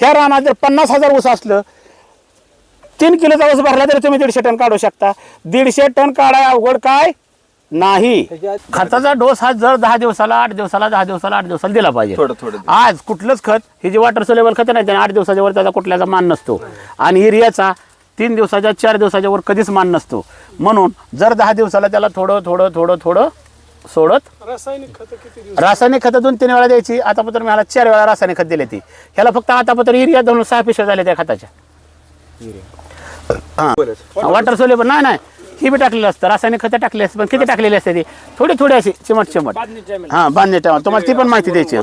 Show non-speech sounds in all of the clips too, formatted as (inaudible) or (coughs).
ह्या रानात जर पन्नास हजार ऊस असलं तीन किलोचा ऊस भरला तरी तुम्ही दीडशे टन काढू शकता. दीडशे टन काढाय अवघड काय? नाही. खताचा डोस हा जर दहा दिवसाला आठ दिवसाला दहा दिवसाला आठ दिवसाला दिला पाहिजे. थोडं आज कुठलंच खत हे जे वॉटर सोलेबल खत नाही त्याने आठ दिवसाच्या वर त्याचा कुठल्याचा मान नसतो. आणि युरियाचा तीन दिवसाच्या चार दिवसाच्या वर कधीच मान नसतो. म्हणून जर दहा दिवसाला त्याला थोडं थोडं थोडं थोडं सोडत. रासायनिक खत किती दिवस? रासायनिक खतं दोन तीन वेळा द्यायची. आतापत्र मी ह्याला चार वेळा रासायनिक खत दिले ती. ह्याला फक्त आतापत्र युरिया दोन सहा पिशव्या झाल्या त्या खताच्या. हां. वॉटर सोलेबल नाही नाही. ही बी टाकलेलं असतं. रासायनिक खतं टाकली असते पण किती टाकलेली असते ती? थोडी थोडी अशी चिमट चिमट. हां बांधणे टाइम तुम्हाला ती पण माहिती द्यायची.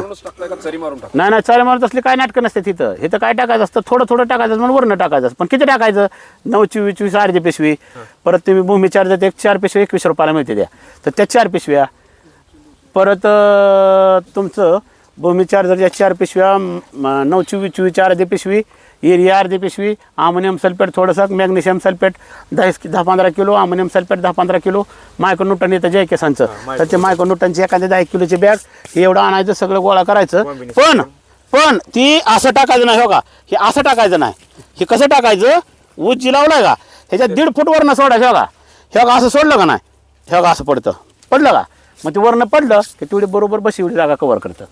चरी मारून? नाही नाही चालेल मला तसली काय नाटकं नसते तिथं. इथं काय टाकायचं असतं? थोडं थोडं टाकायचं म्हणून वरनं टाकायचं. पण किती टाकायचं? नऊ चोवीस चोवीस अर्धी पिशवी. परत तुम्ही भूमी चार्ज एक चार पिशवी एकवीस रुपयाला मिळते द्या तर त्या चार पिशव्या. परत तुमचं भूमी चार्जरच्या चार पिशव्या नऊ चोवीस चोवीस अर्धी पिशवी एरिया अर्धी पिशवी अमोनियम सल्फेट थोडंसं मॅग्नेशियम सल्फेट दहा दहा पंधरा किलो अमोनियम सल्फेट दहा पंधरा किलो मायक्रोन्यूटन येतं जय केसांचं तर ते मायक्रोन्यूटनची एखादी दहा एक किलोची बॅग हे एवढं आणायचं सगळं गोळा करायचं. पण पण ती असं टाकायचं नाही हो का? हे असं टाकायचं नाही. हे कसं टाकायचं? ऊस जी लावलाय का? ह्याच्यात दीड फूट वरनं सोडायचं हो का? हे का असं सोडलं का नाही? हे का असं पडतं. पडलं का? मग ते वरनं पडलं की तेवढी बरोबर बस एवढी जागा कव्हर करतं.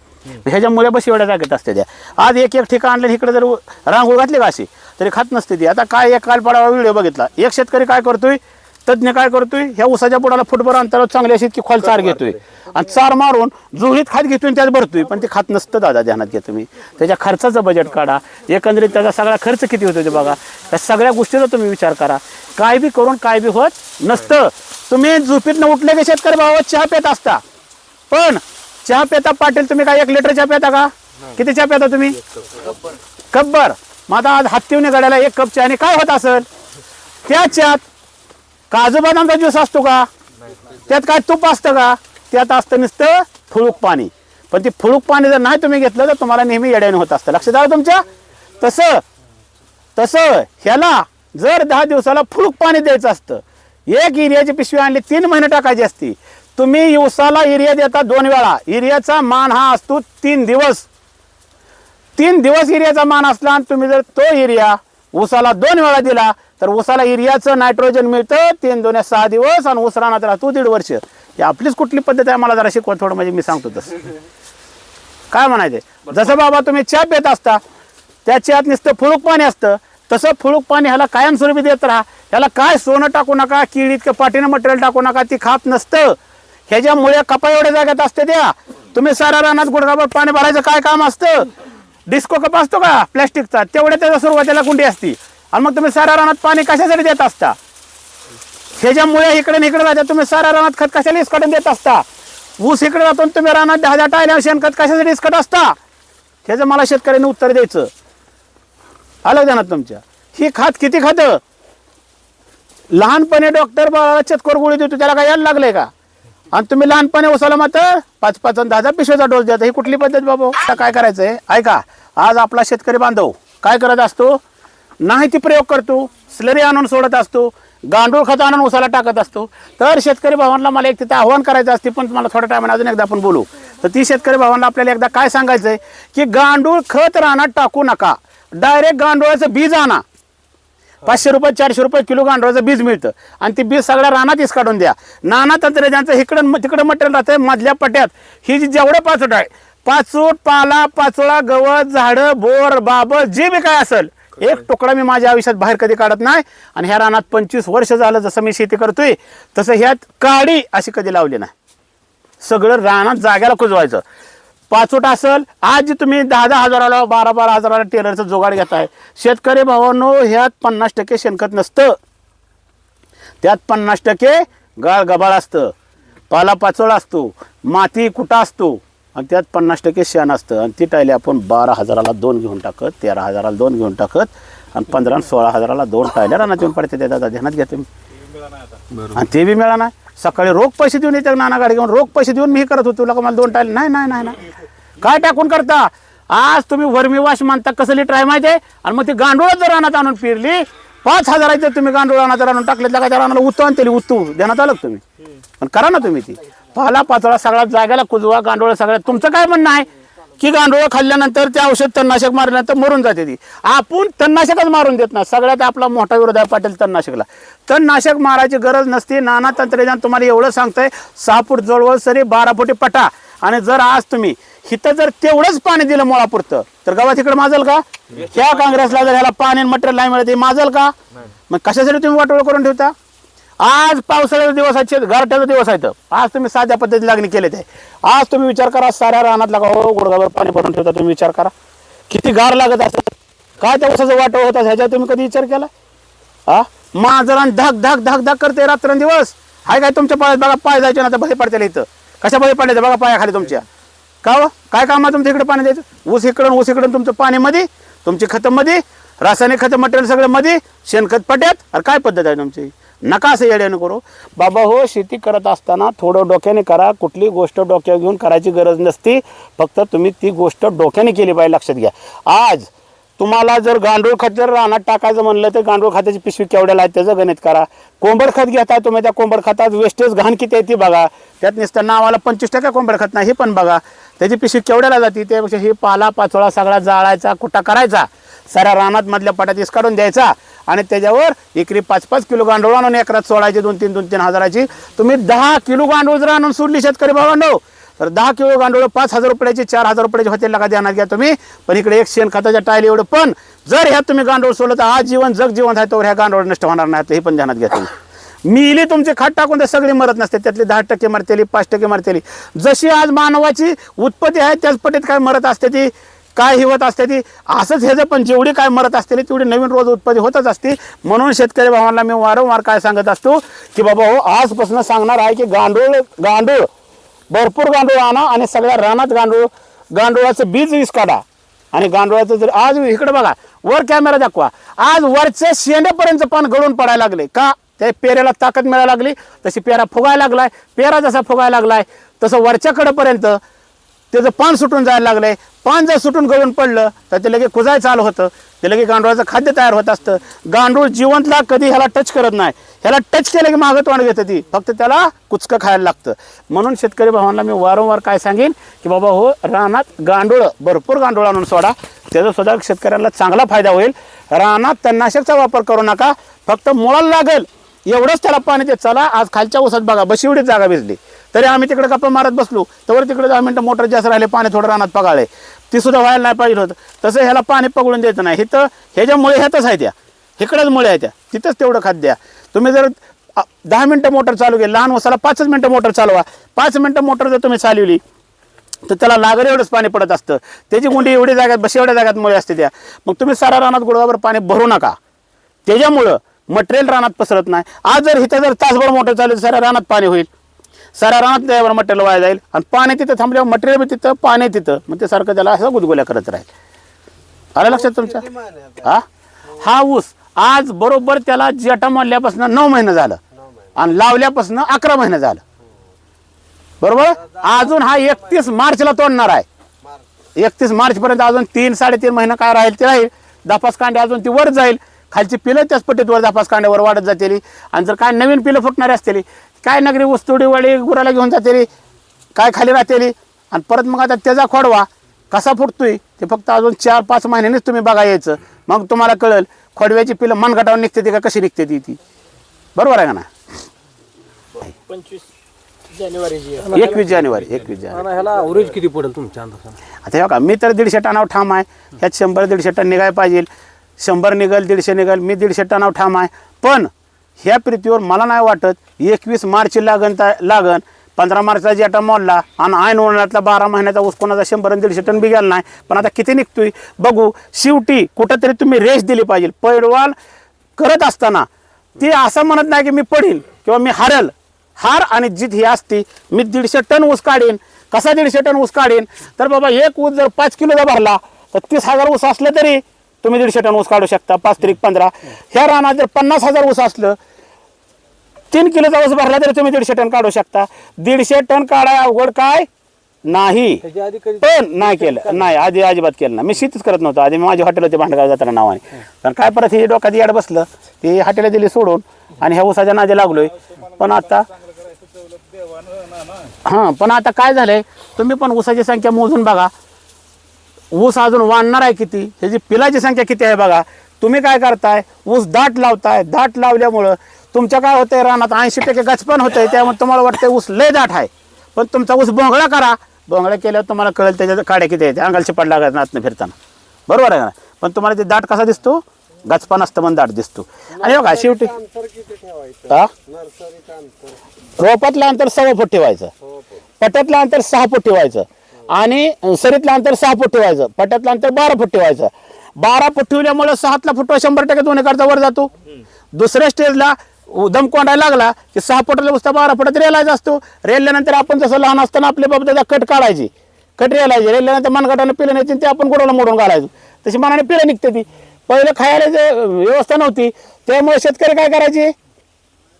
ह्याच्यामुळे बस एवढ्या जागेत असते त्या. आज एक एक ठिकाण आणलं इकडे जर रांगोळ घातली का अशी तरी खात नसते ती. आता काय एक काल पडावा व्हिडिओ बघितला. एक शेतकरी काय करतोय? तज्ञ काय करतोय? ह्या उसाच्या बुडाला फुटभर अंतरावर चांगली अशी इतकी खोल चार घेतोय. आणि चार मारून जुळीत खात घेतोय आणि त्यात भरतोय. पण ते खात नसतं दादा ध्यानात घ्या तुम्ही. त्याच्या खर्चाचं बजेट काढा. एकंदरीत त्याचा सगळा खर्च किती होतो ते बघा. त्या सगळ्या गोष्टीचा तुम्ही विचार करा. काय बी करून काय बी होत नसतं. तुम्ही झोपीतनं उठले की शेतकरी भावा चहा पेत असता. पण चहा पेता पाटील तुम्ही काय एक लिटर चहा पेता का? किती चहा पेता तुम्ही? कब्बर मग आता आज हत्तीवने गड्याला एक कप चहा. आणि काय होत असेल? त्या चहात काजू बदामचा ज्यूस असतो का? त्यात काय तूप असतं का? त्यात असतं नुसतं फुळूक पाणी. पण ते फुळूक पाणी जर नाही तुम्ही घेतलं तर तुम्हाला नेहमी येड्याने होत असतं. लक्षात आलं तुमच्या? तसं तसं ह्याला जर दहा दिवसाला फुळूक पाणी द्यायचं असतं. एक युरियाची पिशवी आणली तीन महिने टाकायची असती. तुम्ही उसाला युरिया देता दोन वेळा. युरियाचा मान हा असतो तीन दिवस. तीन दिवस युरियाचा मान असला आणि तुम्ही जर तो युरिया उसाला दोन वेळा दिला तर उसाला युरियाचं नायट्रोजन मिळतं तीन दोन सहा दिवस आणि ऊस राहणार राहतो दीड वर्ष. ही आपलीच कुठली पद्धत आहे? मला जरा शिकवा थोडं म्हणजे मी सांगतो तसं. काय म्हणायचे जसं बाबा तुम्ही चहा पित असता त्या चहात नुसतं फुळूक पाणी असतं. तसं फुळूक पाणी ह्याला कायमस्वरूपी देत राहा. ह्याला काय सोनं टाकू नका किडीत पाठीनं मटेरियल टाकू नका ती खात नसतं. ह्याच्यामुळे कपा एवढ्या जागेत असते त्या. तुम्ही सारा रानात गुडघाभर पाणी भरायचं काय काम असतं? डिस्को कप असतो का? प्लॅस्टिकचा. तेवढ्या त्याचा सुरुवातीला कुंडी असती. आणि मग तुम्ही सारा रानात पाणी कशासाठी देत असता? ह्याच्यामुळे इकडे इकडे जाता. तुम्ही सारा रानात खत कशाला इसकडून देत असता? ऊस इकडे जातो तुम्ही रानात दहा दहा टायल्या शेणखत कशासाठी इसकट असता? ह्याचं मला शेतकऱ्यांनी उत्तर द्यायचं. आलं ध्यानात तुमच्या? ही खात किती खातं? लहानपणी डॉक्टर बाळाला चतकोर गोळी देतो त्याला काय यायला लागलंय का? आणि तुम्ही लहानपणी उसाला मात्र पाच पाच आणि दहा पिशव्याचा डोस द्यायचा ही कुठली पद्धत बाबा? आता काय करायचं आहे ऐका आज आपला शेतकरी बांधव काय करत असतो? नाही ती प्रयोग करतो स्लरी आणून सोडत असतो गांडूळ खत आणून उसाला टाकत असतो. तर शेतकरी भावांना मला एक तिथे आव्हान करायचं असते पण तुम्हाला थोड्या टायमाने अजून एकदा आपण बोलू. तर ती शेतकरी भावांना आपल्याला एकदा काय सांगायचं आहे की गांडूळ खत रानात टाकू नका. डायरेक्ट गांडुळाचं बीज आणा. पाचशे रुपये चारशे रुपये किलो गांडवाचं बीज मिळतं. आणि ती बीज सगळ्या रानात काढून द्या. नाना तंत्रज्ञानचं इकडं तिकडं मटेरियल राहतं मधल्या पट्यात. ही जी जेवढं पाचोट आहे पाचोट पाला पाचोळा गवत झाडं बोर बाब जे बी काय असेल एक तुकडा मी माझ्या आयुष्यात बाहेर कधी काढत नाही. आणि ह्या रानात पंचवीस वर्ष झालं जसं मी शेती करतोय तसं ह्यात काडी अशी कधी लावली नाही. सगळं रानात जाग्याला कुजवायचं. पाचोट असेल आज तुम्ही दहा दहा हजाराला बारा बारा हजाराला टेलरचं जोगाड घेताय. शेतकरी भावांनो ह्यात पन्नास टक्के शेणखत नसतं. त्यात पन्नास टक्के गाळ गबाळ असतं. पाला पाचोळा असतो. माती कुटा असतो. आणि त्यात पन्नास टक्के शेण असतं. आणि ती टायली आपण बारा हजाराला दोन घेऊन टाकत तेरा हजाराला दोन घेऊन टाकत आणि पंधरा सोळा हजाराला दोन टायल्या रानात येऊन पडते त्या दादा ध्यानात घेते तुम्ही. आणि ते बी मिळा नाही. सकाळी रोख पैसे देऊन येते नाना गाडी घेऊन रोख पैसे देऊन मी हे करत होतो. तुला का मला दोन टाईल नाही नाही नाही नाही. काय टाकून करता? आज तुम्ही वर्मी वाश मानता कसं लिटर आहे माहिती आहे? आणि मग ती गांडूळ जर रानात आणून पिरली पाच हजाराचं तुम्ही गांडूळ जर आणून टाकले त्या रानाला उत्तू आणते उत्तू देण्यात आलं तुम्ही? पण करा ना तुम्ही ती. पाला पाचोळा सगळ्या जाग्याला कुजवा गांडोळा सगळ्या तुमचं काय म्हणणं आहे? की गांडोळं खाल्ल्यानंतर ते औषध तणनाशक मारल्यानंतर मरून जाते ती. आपण तणनाशकच मारून देत ना सगळ्यात आपला मोठा विरोध आहे पाटील तणनाशकला तणनाशक मारायची गरज नसते. नाना तंत्रज्ञान तुम्हाला एवढं सांगतंय सहा फूट जवळ सरी बारा फुटी पटा. आणि जर आज तुम्ही हिथं जर तेवढंच पाणी दिलं मुळापुरतं तर गावात इकडे माजल का? ह्या काँग्रेसला जर ह्याला पाणी मटेरियल नाही मिळत माजल का? मग कशासाठी तुम्ही वाटोळ करून ठेवता? आज पावसाळ्याचा दिवस आहे गारठ्याचा दिवस आहे आज तुम्ही साध्या पद्धती लागणी केले ते आज तुम्ही विचार करा साऱ्या रानात लागा हो गुडगावर पाणी भरून ठेवता तुम्ही विचार करा. किती गार लागत असत काय त्या उसाचं होत असं ह्याच्यावर तुम्ही कधी विचार केला? हा माजरान धक धक धक धक करते रात्रंदिवस. हाय काय तुमच्या पायात? बघा पाय जायचे ना तर बळी पडते इथं. कशा बळी पडले बघा पायाखाली तुमच्या. का हो? काय काम आहे तुमच्या इकडे पाणी द्यायचं? ऊस इकडून ऊस इकडून तुमचं पाणी मध्ये तुमची खतं मध्ये रासायनिक खतं मटेरियल सगळं मध्ये शेणखत पट्यात. अरे काय पद्धत आहे तुमची? नका असं येड्यानं करू. बाबा हो शेती करत असताना थोडं डोक्याने करा. कुठली गोष्ट डोक्यावर घेऊन करायची गरज नसती. फक्त तुम्ही ती गोष्ट डोक्याने केली पाहिजे लक्षात घ्या. आज तुम्हाला जर गांडूळ खत जर रानात टाकायचं म्हणलं तर गांडूळ खताची पिशवी केवढ्याला आहे त्याचं गणित करा. कोंबड खत घेता तुम्ही त्या कोंबड खतात वेस्टेज घाण किती आहे ती बघा. त्यात नसताना नावाला पंचवीस टक्के कोंबड खत नाही हे पण बघा. त्याची पिशवी केवढ्याला जाते? त्यापेक्षा हे पाला पाचोळा सगळा जाळायचा कुटा करायचा? साऱ्या रानात मधल्या पाट्यात इस काढून द्यायचा आणि त्याच्यावर एकरी पाच पाच किलो गांडूळ आणून एकरात सोडायची दोन तीन दोन तीन हजाराची. तुम्ही दहा किलो गांडूळ जर आणून सोडली शेतकरी भावांडो तर दहा किलो गांडूळ पाच हजार रुपयाची चार हजार रुपयाची होते लगा देणार घ्या तुम्ही. पण इकडे एक शेण खताच्या टायली एवढं पण जर ह्या तुम्ही गांडूळ सोडलं तर आज जीवन जग जीवन आहे तर ह्या गांडूळ नष्ट होणार नाही. हे पण ध्यानात घ्या तुम्ही. मिली तुमचे खाट टाकून ते सगळी मरत नसते. त्यातली दहा टक्के मरतेली पाच टक्के मरतेली. जशी आज मानवाची उत्पत्ती आहे त्याच पटीत काय मरत असते ती? काय हिवत असते ती? असंच ह्याचं पण जेवढी काय मरत असते तेवढी नवीन रोज उत्पत्ती होतच असते. म्हणून शेतकरी भावांना मी वारंवार काय सांगत असतो की बाबा हो आजपासून सांगणार आहे की गांडूळ गांडूळ भरपूर गांडूळ आणा आणि सगळ्या रानात गांडूळ गांडुळाचं बीज वीस काढा. आणि गांडुळाचं जर आज इकडे बघा वर कॅमेरा दाखवा. आज वरचे शेंड्यापर्यंत पान गळून पडायला लागले. का? त्या पेऱ्याला ताकद मिळायला लागली तशी पेरा फुगायला लागलाय पेरा जसा फुगायला लागलाय तसं वरच्याकडेपर्यंत त्याचं पान सुटून जायला लागलं आहे पान जर सुटून गळून पडलं तर ते लगे कुजाय चालू होतं. ते लगे गांडुळाचं खाद्य तयार होत असतं. गांडूळ जिवंतला कधी ह्याला टच करत नाही. ह्याला टच केलं की मागं तोंड घेतं ती. फक्त त्याला कुचकं खायला लागतं. म्हणून शेतकरी भावांना मी वारंवार काय सांगेन की बाबा हो रानात गांडूळ भरपूर गांडूळ आणून सोडा. त्याचा सुद्धा शेतकऱ्यांना चांगला फायदा होईल. रानात तणनाशकचा वापर करू नका. फक्त मुळाला लागेल एवढंच त्याला पाणी ते चला. आज खालच्या उसात बघा बशी एवढीच जागा भिजली. तरी आम्ही तिकडे गप्पा मारत बसलो. तर तिकडे दहा मिनटं मोटर जास्त राहिले पाणी थोडं रानात पगाळे. ती सुद्धा व्हायला नाही पाहिजे होतं. तसं ह्याला पाणी पगळून द्यायचं नाही. इथं ह्याच्यामुळे ह्यातच आहे त्या. इकडंच मुळे आहे त्या. तिथंच तेवढं खात द्या तुम्ही जर दहा मिनटं मोटर चालू केली लहान वसाला पाचच मिनटं मोटर चालवा. पाच मिनटं मोटर जर तुम्ही चालवली तर त्याला लागेल एवढंच पाणी पडत असतं. त्याची गुंडी एवढी जागात बशी एवढ्या जागात मुळे असते त्या. मग तुम्ही सारा रानात गुडवावर पाणी भरू नका. त्याच्यामुळं मटेरियल रानात पसरत नाही. आज जर इथं जर तासभर मोटर चालू तर साऱ्या रानात पाणी होईल. सारा रानात त्यावर मटेरियल वाया जाईल. आणि पाणी तिथं थांबल्यावर मटेरियल बी तिथं पाणी तिथं. मग ते सारखं त्याला असं गुदगुल्या करत राहील. आलं लक्षात तुमच्या हा? हा ऊस आज बरोबर त्याला जटा मारल्यापासून नऊ महिने झालं. आणि लावल्यापासून अकरा महिने झालं. बरोबर? अजून हा एकतीस मार्चला तोडणार आहे. एकतीस मार्च पर्यंत अजून तीन साडेतीन महिने काय राहील ते राहील. दापास कांडे अजून ती वर जाईल. खालची पिलं त्याच पट्टीत वर दापास कांड्यावर वाढत जातेली. आणि जर काय नवीन पिलं फुटणारी असतील काय नगरी उस्तुडी वडी गुराला घेऊन जातेली काय खाली राहतेली? आणि परत मग आता त्याचा खोडवा कसा फुटतोय ते फक्त अजून चार पाच महिन्यांनीच तुम्ही बघा यायचं. मग तुम्हाला कळेल खोडव्याची पिलं मनगटावर निघते ती का कशी निघते ती ती. बरोबर आहे का ना? पंचवीस आहे. एकवीस जानेवारी एकवीस जानेवारी. आणि ह्याला अवरेज किती पडेल तुमच्या अंदाजाने? आता हे बघा मी तर दीडशे टनावर ठाम आहे. ह्यात शंभर दीडशे टन निघाय पाहिजे. शंभर निघल दीडशे निघल मी दीडशे टनावर ठाम आहे. पण ह्या प्रीतीवर मला नाही वाटत एकवीस मार्च लागन त्या लागन पंधरा मार्चला जेटा मोडला आणि ऐन उन्हाळ्यातला बारा महिन्याचा ऊस कोणाचा शंभर आणि दीडशे टन बी गेला नाही. पण आता किती निघतोय? बघू शेवटी कुठंतरी तुम्ही रेस दिली पाहिजे. पैडवाल करत असताना ती असं म्हणत नाही की मी पडील किंवा मी हारल. हार आणि जीत ही असती. मी दीडशे टन ऊस काढीन. कसा दीडशे टन ऊस काढीन? तर बाबा एक ऊस जर पाच किलोचा भरला तर तीस हजार ऊस असलं तरी तुम्ही दीडशे टन ऊस काढू शकता पाच त्रिक पंधरा. ह्या रानात जर पन्नास हजार ऊस असलं तीन किलोचा ऊस भरला तरी तुम्ही दीडशे टन काढू शकता. दीडशे टन काढाय अवघड काय? नाही. पण नाही केलं. नाही आधी अजिबात केलं नाही. मी शेतीच करत नव्हतो. आधी मी माझी हॉटेल होते भांडगाव जाताना नावाने पण काय परत ही डोक्यात याड बसलं ती हॉटेल दिली सोडून आणि ह्या ऊसाच्या नादी लागलोय. पण आता हां पण आता काय झालंय? तुम्ही पण ऊसाची संख्या मोजून बघा. ऊस अजून वाढणार आहे किती? ह्याची पिलाची संख्या किती आहे बघा. तुम्ही काय करताय? ऊस दाट लावताय. दाट लावल्यामुळं तुमच्या काय होतंय रानात ऐंशी टक्के गचपण होतंय त्यामुळे तुम्हाला वाटतंय ऊस लय दाट आहे. पण तुमचा ऊस बोंगळा करा. बोंगळा केल्यावर तुम्हाला कळेल त्याच्या काड्या किती आहेत. अंगाल शिपाट लागत नातनं फिरताना. बरोबर आहे का पण तुम्हाला ते दाट कसा दिसतो? गचपण असतं पण दाट दिसतो. आणि बघा शेवटी हा? रोपातलं अंतर सव्वा फूट ठेवायचं. पट्यातलं अंतर सहा फूट ठेवायचं. आणि सरीतलं अंतर सहा फूट ठेवायचं पट्यातलं अंतर बारा फूट ठेवायचं. बारा फूट ठेवल्यामुळे सहातला फुटवा शंभर टक्के दोन एकारचा वर जातो. दुसऱ्या स्टेजला दम कोंडायला लागला की सहा फुटाला नुसता बारा फुटात रेलायचा असतो. रेलल्यानंतर आपण जसं लहान असताना आपले बाबा त्याचा कट काढायची. कट रेलायची. रेलल्यानंतर मनगटानं पिलं नाही ते आपण गोडाला मोडून घालायचो. तशी मनाने पिलं निघते ती. पहिलं खायला जे व्यवस्था नव्हती त्यामुळे शेतकरी काय करायचे?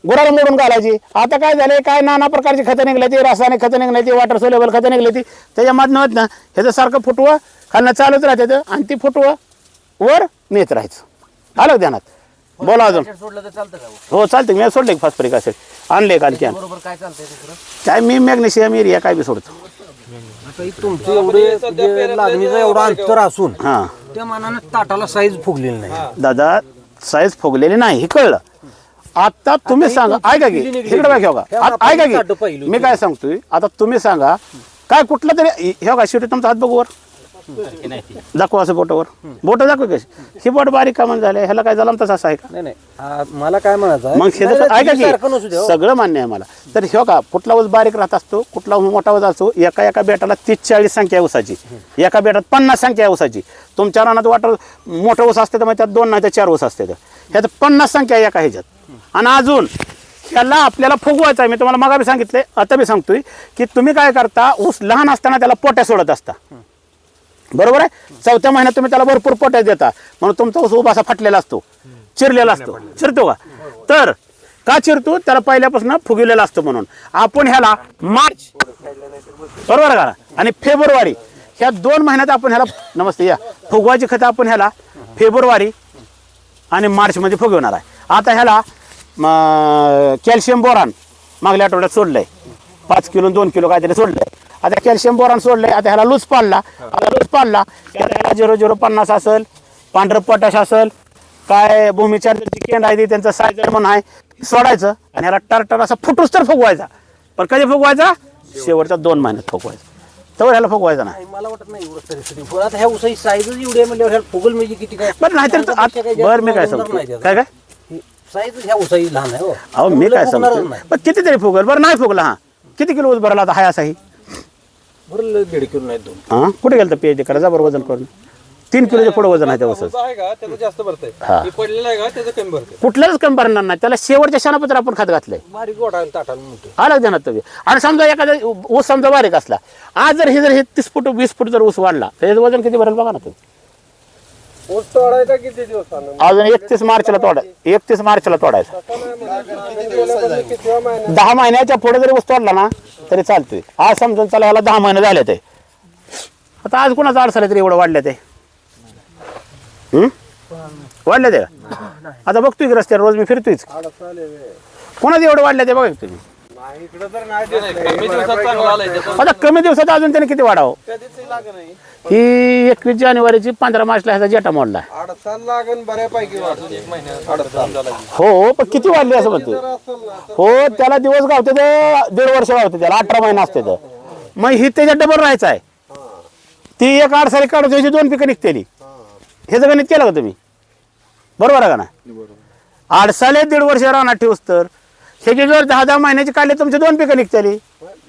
गुराला मोडून घालायची. आता काय झालंय काय नाना प्रकारची खतं निघल्याची रासायनिक खतं निघल्याची वॉटर सोलेबल खतं निघल्याची त्याच्या माध्यमात ना ह्याचं सारखं फुटवं खालनं चालूच राहते आणि ती फुटवं वर नेत राहायचं. आलं का ध्यानात? बोला अजून. सोडलं तर चालतं का हो? चालते मी सोडले फॉस्फरिक ऍसिड आणले काल बरोबर काय चालतंय दुसरं? काय मी मॅग्नेशियम एरिया काय बी सोडतो. आता ही तुमची एवढे लागणीचं एवढं अंतर असून हां. त्या मानानं ताटाला साईज फुगलेली नाही. दादा साईज फुगलेली नाही हे कळलं. आता तुम्ही ही सांगा ऐका की. इकडे बघा आता ऐका की. मी काय सांगतोय आता तुम्ही सांगा काय कुठलं तरी हे बघा शेवटी तुमचा हात बघू वर दाखवा असं बोटावर. बोट दाखव कशी. ही बोट बारीक कामं झाले ह्याला काय झालं तसं असं आहे का? नाही नाही. आ, मला काय म्हणायचं मग हे ऐका की हो. सगळं मान्य आहे मला. तर ह्यो का कुठला ऊस बारीक राहत असतो कुठला मोठा ऊस असतो एका एका बेटाला तीस चाळीस संख्या ऊसाची. एका बेटात पन्नास संख्या ऊसाची. तुमच्या रानात वाटर मोठं ऊस असते तर मग त्यात दोन नाही तर चार ऊस असते ह्यात पन्नास संख्या एका ह्याच्यात. आणि अजून ह्याला आपल्याला फुगवायचं आहे. मी तुम्हाला मागा बी सांगितले आता बी सांगतोय की तुम्ही काय करता ऊस लहान असताना त्याला पोट्या सोडत असता. बरोबर आहे? चौथ्या महिन्यात तुम्ही त्याला भरपूर पोट्या देता. म्हणून तुमचा ऊस उभा असा फाटलेला असतो चिरलेला असतो. चिरतो का? तर का चिरतो? त्याला पहिल्यापासून फुगिलेला असतो म्हणून. आपण ह्याला मार्च बरोबर आहे का? आणि फेब्रुवारी ह्या दोन महिन्यात आपण ह्याला नमस्ते या फुगवायची खतं आपण ह्याला फेब्रुवारी आणि मार्चमध्ये फुगवणार आहे. आता ह्याला कॅल्शियम बोरान मागल्या आठवड्यात सोडलंय. पाच किलो दोन किलो काहीतरी सोडलंय. आता कॅल्शियम बोरान सोडलंय आता ह्याला लूज पाडला. आता लूज पाडला ह्याला झिरो झिरो पन्नास असेल पांढरं पोटॅश असेल काय भूमीचार्जरची केंड आहे ती त्यांचं सायझर म्हणून आहे सोडायचं आणि ह्याला टरटर असा फुटूस तर फुगवायचा. पण कधी फुगवायचा? शेवटच्या दोन महिन्यात फुगवायचा. तर ह्याला फुगवायचा नाही. मला वाटत नाही एवढं तरी पण आता ह्या उसाची साईजच एवढी आहे म्हणजे फुगल म्हणजे किती काय? बरं नाहीतर आत- बरं मी काय सांगतो? काय काय? साईज ह्या उसाची लहान आहे हो. अहो मी काय फुगणारच सांगतो नाही. पण कितीतरी फुगल? बरं नाही फुगला हा. किती किलो ऊस भरला आता हाय असाही बरं दीड किलो नाही दोन. हा? कुठे गेलं पीएचडी करा जबर वजन करून. तीन किलोच्या पुढे वजन आहे त्या ऊसाचं. आहे का त्याचं जास्त भरतंय. हा. हे पडलेलं आहे का? त्याचं कमी भरतंय. कुठल्याच कमी भरणार नाही. त्याला शेवटच्या क्षणापत्र आपण खात घातलंय. बारीक गोडा आणि ताटाला म्हणतो आलं ध्यानात तुम्ही. आणि समजा एखादा ऊस समजा बारीक असला आज जर हे जर हे तीस फूट वीस फूट जर ऊस वाढला तर याचं वजन किती भरेल बघा ना तुम्ही. ऊस तोडायचा किती दिवसानं? अजून एकतीस मार्चला तोडा एकतीस मार्चला तोडायचा. किती महिना दहा महिन्याच्या पुढे जरी ऊस तोडला ना तरी चालतोय. आज समजून चला ह्याला दहा महिने झाले ते. आता आज कोणाचं अडसर तरी एवढं वाढलं ते? हं? वाढलं ते? का? आता बघतोय की रस्त्यावर रोज मी फिरतोयच कोणाचं एवढं वाढलं ते बघा की तुम्ही. इकडं तर नाही कमी दिवसात चांगला आलाय त्याचं आता कमी दिवसात अजून त्याने किती वाढावं? कधीच लाग नाही. ही एकवीस जानेवारीची पंधरा मार्चला ह्याचा जेटा मोडला अडसाल लागन बऱ्यापैकी वाटत एक महिन्यात अडसाल झाला. हो पण किती वाढली असं म्हणतो? असेल ना हो त्याला दिवस गावते ते दीड वर्ष गावते त्याला अठरा महिना असते तर मग ही त्याच्यात डबल राहायचं आहे. ती एक आडसारी काढून ह्याची दोन पिकं निघतेली. हे जर गणित केलं का तुम्ही? बरोबर आहे का ना आडसाले दीड वर्ष राहणार ठेवूस तर ह्याची जर दहा दहा महिन्याची काढले तुमचे दोन पिकं निघतेली.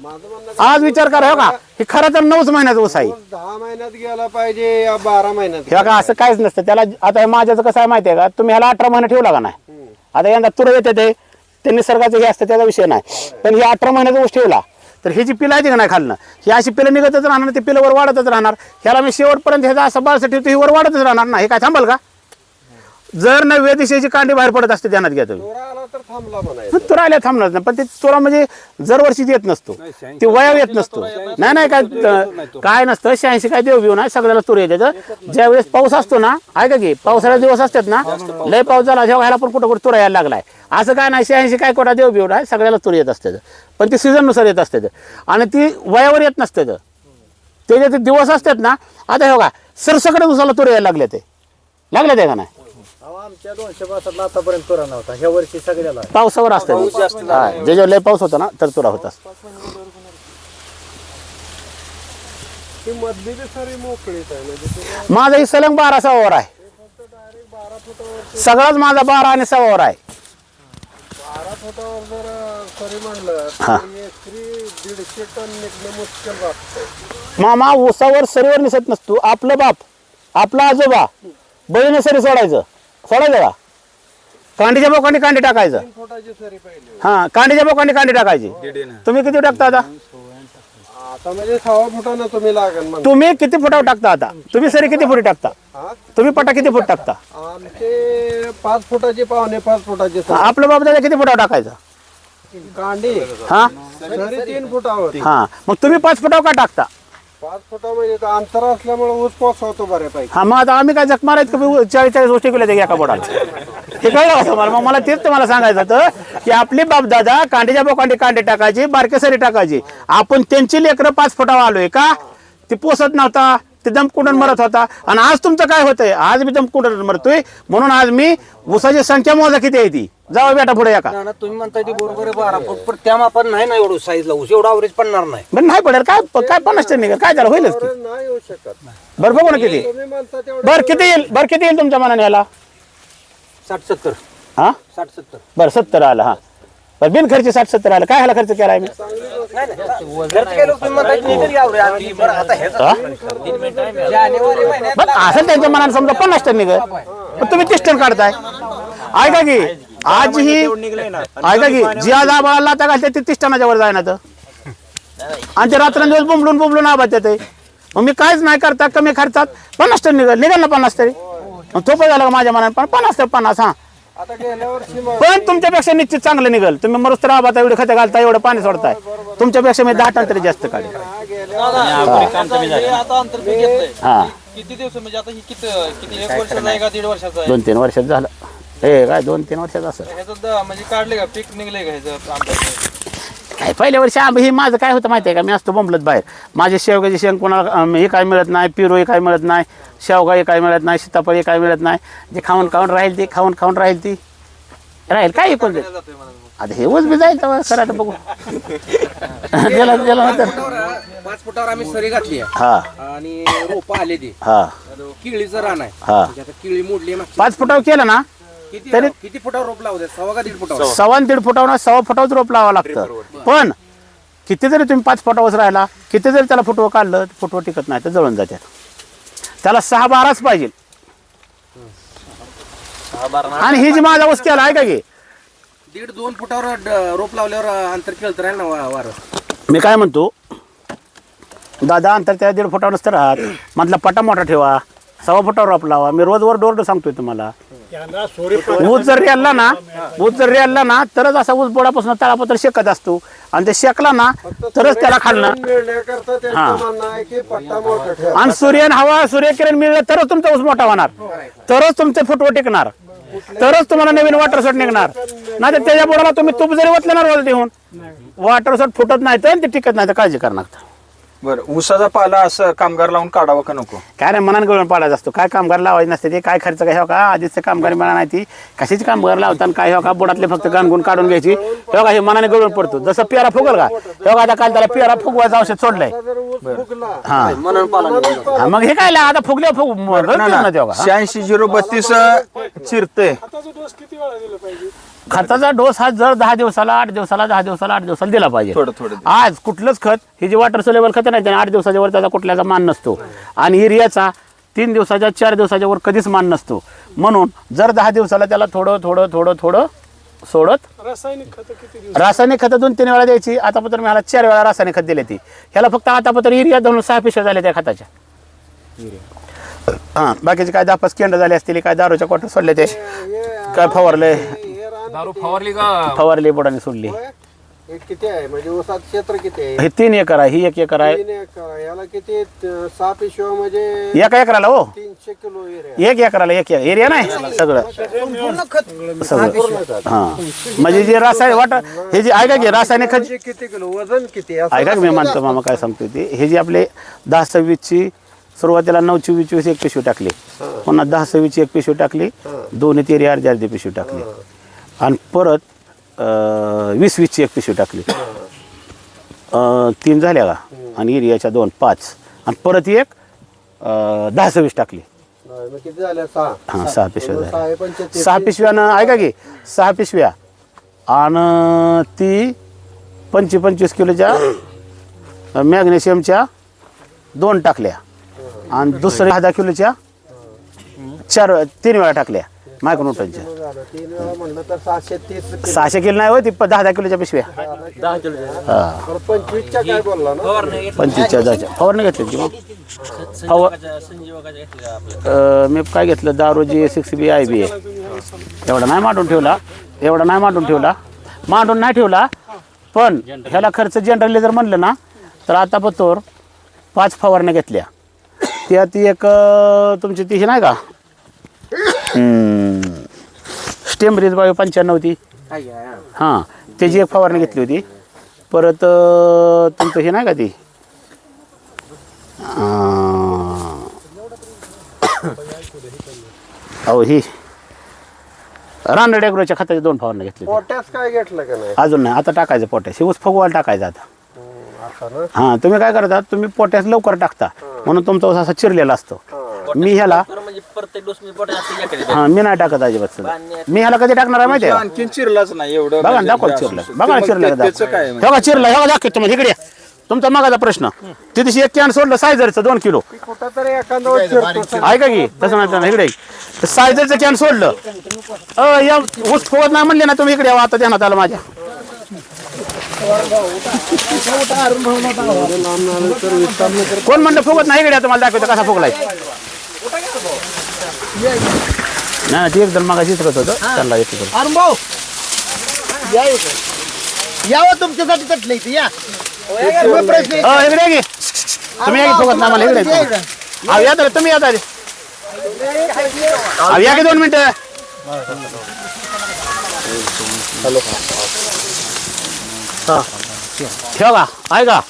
माझं म्हणणं आज विचार करा हो का? हे खरं तर नऊच महिन्याचा ऊस आहे. दहा महिन्यात गेला पाहिजे या बारा महिन्यात हे बघा असं काहीच नसतं. त्याला आता हे माझ्याचं कसं आहे माहिती आहे का? तुम्ही ह्याला अठरा महिने ठेवला का नाही? आता यंदा तुरं येते ते. ते निसर्गाचं हे असतं त्याचा विषय नाही. पण हे अठरा महिन्याचा ऊस ठेवला. तर ह्याची पिलं आहे का नाही खालनं? ही अशी पिलं निघतच राहणार ते पिलं वर वाढतच राहणार. ह्याला मी शेवटपर्यंत ह्याचा असं बाळसं ठेवतो ही वर वाढतच राहणार ना हे काय थांबल का? जर नव्या दिशेची कांडी बाहेर पडत असते ध्यानात घ्या तुम्ही. चोरा आला तर थांबला म्हणायचं तो राहिल्या थांबणार नाही. पण ते चोरा म्हणजे दरवर्षी येत नसतो. ते वयाव येत नसतो. नाही नाही काय काय नसतं शहाऐंशी काय देव नाही सगळ्याला तुर येते ज्यावेळेस पाऊस असतो ना ऐका की पावसाळ्याचे दिवस असतात ना लय पाऊस झाला तेव्हा ह्याला पण कुठं कुठं तुरा यायला लागलाय. असं काय नाही शहाऐंशी काय कोटा देव बिव नाही सगळ्याला तुर येत असते. पण ती सीझननुसार येत असते. आणि ती वयावर येत नसते. त्याचे ते दिवस असतात ना आता हे बघा सरसकडे उसाला तुरे यायला लागले ते. लागले ते का नाही? आमच्या दोनशे पासातला आतापर्यंत तुरा नव्हता. ह्या वर्षी सगळ्याला. पावसावर असतं हा जे जेव्हा लय पाऊस होता ना तर तुरा होता. ती मधली बी सारी मोकळीच आहे म्हणजे ते माझा ही सलंग बारा सवावर आहे. सगळाच माझा बारा आणि सवावर आहे. बारा फुटावर जर सरी म्हणलं हा. तर एकरी दीडशे टन निघणं मुश्किल वाटतंय. मामा उसावर सरीवर निसत नसतो. आपलं बाप आपला आजोबा बळीने सरी सोडायचं. सोडायचं का? कांडीच्या बोकांनी कांडी टाकायचं. तीन फुटाची सरी पाहिजे हा कांडीच्या बोकांनी कांडी टाकायची. तुम्ही किती टाकता आता? आता म्हणजे फुटानं तुम्ही लागेल म्हणता तुम्ही किती फुटावर टाकता आता? तुम्ही सरी किती फुटी टाकता? हा? तुम्ही पटा किती फूट टाकता? आमचे पाच फुटाचे पावणे पाच फुटाचे हा, आपलं बाप दादा किती फुटावर टाकायचं? कांडी. हा? सरी तीन फुटावर. हा मग तुम्ही पाच फुटावर का टाकता? पाच तर म्हणजे अंतर असल्यामुळे ऊस पोचवतो बऱ्यापैकी. हा मग आता आम्ही काय जख आहेत का? चाळीस चाळीस गोष्टी केल्या त्या एका बोटाला. हे कळलं का तुम्हाला? मग मला तेच तुम्हाला सांगायचं होतं की आपली बापदादा कांडेच्या बोकांडी कांडे टाकायचे बारकेसरी टाकायची. आपण त्यांची लेकरं पाच फुटावर आलोय का? ते पोसत नव्हता ते दमकुंडन मरत होता. आणि आज तुमचं काय होतंय? आज मी दमकुंडन मरतोय. म्हणून आज मी ऊसाची संख्या मोजा किती आहे ती? जावा बेटा पुढे या का? ना, ना, तुम्ही म्हणताय ते बरोबर आहे बारा फूट पण त्या मापात नाही ना एवढं साईजला ऊस. एवढा अवरेज पडणार नाही. बरं नाही पडेल काय काय पन्नास टन निघेल? काय झालं? होईलच की. बरं नाही येऊ शकत. बरं बघू ना किती. तुम्ही म्हणता तेवढं बरं किती येईल? बरं किती येईल तुमच्या मनाने याला? साठ सत्तर. हा? साठ सत्तर. बरं सत्तर आलं हा. बरं बिन खर्च साठ सत्तर आलं. काय ह्याला खर्च केला आहे मी नाही नाही. घरचं काय लोक तुम्ही म्हणताय ते निघेल यावरे आणि बरं आता ह्याचा हा? जानेवारी महिन्यात बरं असं त्यांच्या मनाने समजा पन्नास टन निघेल. पण तुम्ही तीस टन काढताय. ऐका की आज ही ऐका की जी आज आबाळाला लाता घालते ते तीस टनाच्या वर जायना तर आणि ते रात्रंदिवस बुंबलून बुंबलून आबाद येते मग मी काहीच नाही करता कमी खर्चात पन्नास टन निघेल निघेल ना पन्नास तरी. मग तो पण झाला का माझ्या मनाने पण पन्नास तर पन्नास हा. वर्षी पण तुमच्यापेक्षा निश्चित चांगलं निघेल. तुम्ही मरुस्त राहता एवढे खतं घालता एवढं पाणी सोडताय. तुमच्यापेक्षा मी दहा टन तरी जास्त काढेल हा किती दिवस म्हणजे आता ही किती किती एक वर्षाचा आहे का दीड वर्षाचा दोन तीन वर्षात झालं. हे काय दोन तीन वर्षात असं. ह्याचं म्हणजे काढले का? पीक निघले का ह्याचं काय पहिल्या वर्षी आंबे हे माझं काय होतं माहिती आहे का? मी असतो बोंबलत बाहेर. माझे शेवगाची शेंग कोणाला अं, हे काय मिळत नाही पिरो हे काय मिळत नाही शेवगा हे काय मिळत नाही सीताफळ हे काय मिळत नाही. जे खाऊन खाऊन राहील ते खाऊन खाऊन राहील ती. राहील काय कोण जातोय मग. आता हे बी जाईल तेव्हा करायला बघू. (laughs) गेला गेला नंतर. पाच फुटावर आम्ही सरी घातली आहे. हा. आणि रोप आले ते हा. किळीचं रान आहे. हा. म्हणजे आता किळी मोडली आहे मागची. पाच फुटावर केलं ना किती तरी- किती फुटावर रोप लावू द्या सव्वा का दीड फुटावर? सव्वा. आणि दीड फुटावर सव्वा रोप लावावं लागतं. पण किती जरी तुम्ही पाच फुटावर राहिला किती जरी त्याला फुटवं काढलं फुटवं टिकत नाही तर जळून जातात त्याला सहा बाराच पाहिजे. आणि ही जी माझा ऊस केला आहे का की. दीड दोन फुटावर ड- रोप लावल्यावर अंतर केलं तर ना वा- वारं? मी काय म्हणतो दादा अंतर त्या दीड फुटावर नसतं राहत. मधला पटा मोठा ठेवा सव्वा फुटावर रोप लावा. मी रोजवर डोरड सांगतोय तुम्हाला. ऊस जर रेलला ना ऊस जर रेलला ना तरच असा ऊस बोडापासून तळापत्र शेकत असतो. आणि ते शेकला ना तरच त्याला हा. ठेवा. आणि सूर्यन हवा सूर्यकिरण मिळलं तरच तुमचा ऊस मोठा होणार. तरच तुमचे फुटवं टिकणार. तरच तुम्हाला नवीन वॉटर शॉट निघणार. नाही तर त्याच्या बुडाला तुम्ही तूप जरी ओतलं ना रोज देऊन वॉटर शॉट फुटत नाही तर ते टिकत नाही तर काळजी करणार बरं ऊसाचा पाला असं कामगार लावून काढावं का नको? काय नाही मनाने गळून पाडायचं असतो. काय कामगार लावायचे नसते ते काय खर्च काय हो का? आधीच कामगार मिळा नाही ती. कशाची कामगार लावतात काय हो का? बुडातले फक्त गाणगुण काढून घ्यायची. हो का? हे मनाने गळून पडतो. जसं पेरा फुगल का? हो का? आता काल त्याला पेरा फुगवायचं औषध सोडलंय. जर ऊस फुगला हा. पाला हा, मग हे काय ला, आता फुगले फुग गळतच ना तेव्हा हा. शहाऐंशी झिरो बत्तीस चिरते खताचा डोस किती वेळा दिला पाहिजे? खताचा डोस हा जर दहा दिवसाला आठ दिवसाला दहा दिवसाला आठ दिवसाला दिला पाहिजे. थोडं थोडं आज कुठलंच खत हे जे वॉटर सोलेबल खत नाही त्याने आठ दिवसाच्या वर त्याचा कुठल्याचा मान नसतो. आणि युरियाचा तीन दिवसाच्या चार दिवसाच्या वर कधीच मान नसतो. म्हणून जर दहा दिवसाला त्याला थोडं थोडं थोडं थोडं सोडत रासायनिक खत किती दिवस रासायनिक खतं दोन तीन वेळा द्यायची. आतापत्र मी ह्याला चार वेळा रासायनिक खत दिले ती. ह्याला फक्त आतापत्र युरिया धरून सहा पिशव्या झाल्या त्या खताच्या. हां बाकीचे काय दापास केंड झाले असतील काय दारूच्या कोटर सोडले ते काय फवारले दारू फवारली का? फवारली बोटाने सोडली? हे किती आहे? म्हणजे ऊसात क्षेत्र किती आहे? हे तीन एकर आहे ही एक एकर आहे. तीन एकर याला किती त- सहा पिशव्या म्हणजे एका एकराला हो. तीनशे किलो एरिया एक एकराला एक एक एरिया नाही सगळं. सगळं. हा. म्हणजे जे रासायनिक वाट हे जे ऐका की रासायनिक खत म्हणजे किती किलो? वजन किती असं ऐका की मी मानतो मामा काय सांगतो ते. हे जे आपले दहा सव्वीसची सुरुवातीला नऊ चोवीस चोवीस एक पिशवी टाकली. पुन्हा दहा सव्वीसची एक पिशवी टाकली. दोन्ही तेरी अर्धी अर्धी पिशवी टाकली. आणि परत अं, वीस वीसची एक पिशवी टाकली. अं, तीन झाल्या का? आणि एरियाच्या दोन पाच. आणि परत एक अं, दहा सव्वीस टाकली. नाही, मग किती झाल्या? सहा. हां सहा. पिशव्या सहा झाल्या. आहे पंच्याहत्तर. सहा पिशव्यानं ऐका की सहा पिशव्या. आणि ती पंचवीस पंचवीस किलोच्या मॅग्नेशियमच्या दोन टाकल्या. आणि दुसऱ्या दहा किलोच्या चार तीन वेळा टाकल्या. मायक्रोन्यूटनच्या झालं. तीन वेळा म्हणलं तर सहाशे तीस किलो. सहाशे किलो नाही प दहा दहा किलोच्या पिशव्या. दहा किलो हा. बरं, पंचवीसच्या काय बोलला ना पंचवीसच्या दहाच्या फवारणी घेतली की? मग फवार अं, मी काय घेतलं? दारूजी सिक्स बी आय बी एवढा नाही मांडून ठेवला. एवढा नाही मांडून ठेवला. मांडून नाही ठेवला. पण ह्याला खर्च जनरली जर म्हणलं ना तर आता पतोर पाच फवारण्या घेतल्या. त्यात एक अं, तुमची ती हे नाही का? स्टेम रिज बायो पंच्याण्णव ती हां त्याची एक फवारणी घेतली होती. परत तुमचं हे नाही का ती? अहो ही. रानड ॲग्रोच्या खताच्या दोन होत्या. पोटॅस काय घेतलं का नाही? अजून नाही आता टाकायचं पोटॅश ऊस फगवायला टाकायचं आता. ना? हां तुम्ही काय करता तुम्ही पोटॅश लवकर टाकता. म्हणून तुमचा ऊस असा चिरलेला असतो. मी ह्याला म्हणजे प्रत्येक डोस मी हां मी नाही टाकत अजिबात सुद्धा मी ह्याला कधी टाकणार आहे माहिती आहे? आणखीन चिरलाच नाही एवढं बघा ना म्हणजे दाखव. चिरलं बघा ना मग चिरलं ते- त्याचं काय म्हणजे? बघा चिरलं हे बघा दाखव तुम्ही इकडे या. तुमचा मगाचा प्रश्न ते दिवशी एक कॅन सोडलं सायझरचं दोन किलो एखादा चिरतो ऐका की तसं नाही तसं इकडे ये. ते सायझरचं कॅन सोडलं अ या ऊस फुगत नाही म्हणले ना तुम्ही इकडे यावं आता ध्यानात आलं माझ्या कोण म्हणलं फुगत नाही इकडे या, तुम्हाला दाखवतो कसा फुगलाय नाही नाही, ते एकदम मग चित्रत होतं त्यांना येत होतं. अरुण भाऊ या इकडे. यावं तुमच्यासाठी तटलं इथे या. मग प्रश्न आहे. अ, इकडे या की. तुम्ही या की नाही इकडे या या. इकडे. अहो, या तर तुम्ही या तर. अहो, या की दोन मिनिटं. हे. बघा ऐका.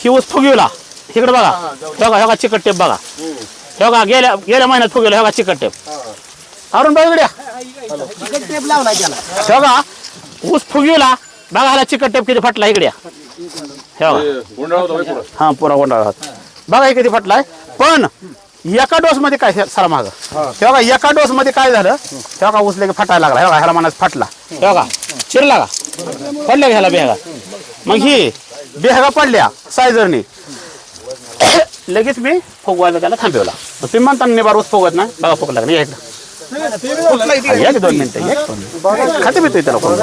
ही ऊस फुगविला इकडे बघा. हे बघा हे बघा चिकट टेप बघा. हे बघा गेल्या गेल्या महिन्यात फुगवला हे बघा चिकट टेप? अरुण भाऊ इकडे टेप लावला त्याला हे बघा ऊस फुगविला बघा ह्याला चिकट टेप किती फाटला इकडे. हे हा पुरा होता. बघा हे किती फाटलाय. पण एका डोस मध्ये काय सरा माग हे. बघा एका डोस मध्ये काय झालं? हे बघा ऊस लगे फाटायला लागला. हे बघा ह्याला मनात फाटला. हे बघा चिरला का? पडल्या का ह्याला बेहगा मग ही बेहगा पडल्या सायझरनी (coughs) लगेच मी फुगवायला त्याला थांबवला. तुम्ही म्हणता निबार ऊस फुगत नाही. बघा फुगला का नाही या इकडं. या की दोन मिनिटं या की दोन मिनिटं. खाते पितोय त्याला कोण?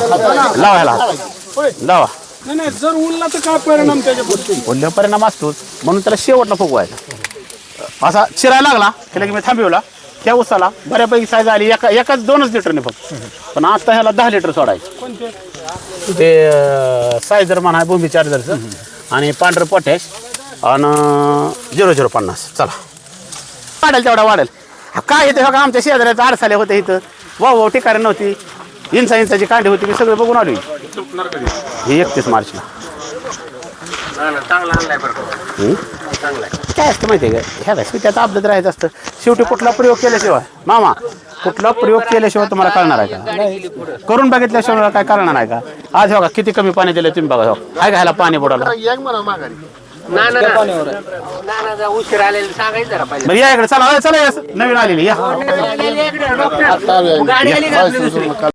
लावा ह्याला. लावा. नाही नाही जर उरला तर काय परिणाम त्याच्या बोलल्यावर परिणाम असतोच. म्हणून त्याला शेवटला फुगवायचा असा चिरायला लागला. की मी थांबवला. त्या उसाला बऱ्यापैकी साईज आली. एका एकाच दोनच लिटरने फक्त. पण आता ह्याला दहा लिटर सोडायचं. ते सायझर म्हणा भूमी चार्जरचं आणि पांढरं पोटॅश आणि झिरो झिरो पन्नास. चला. वाढेल तेवढा वाढेल. हा, काय येते बघा आमच्या शेजाऱ्याचं आडसाले होते इथं. वाव वाव ठिकाणी नव्हती. इंचा इंचाची कांडी होती मी सगळं बघून आलो हे एकतीस मार्चला. हं? काय असतं माहिती आहे का? ह्या त्यात अपडेट राहायचं असतं. शेवटी कुठला प्रयोग केल्याशिवाय. मामा कुठला प्रयोग केल्याशिवाय तुम्हाला कळणार आहे का? करून बघितल्याशिवाय मला काय कळणार आहे का? आज बघा किती कमी पाणी दिलं तुम्ही बघा. आहे का ह्याला पाणी बुडाला उशीर आलेलं सांगायचं जरा पाहिजे बरं या इकडे चला चला या. नवीन आलेली या. गाडी आली का आपली दुसरी?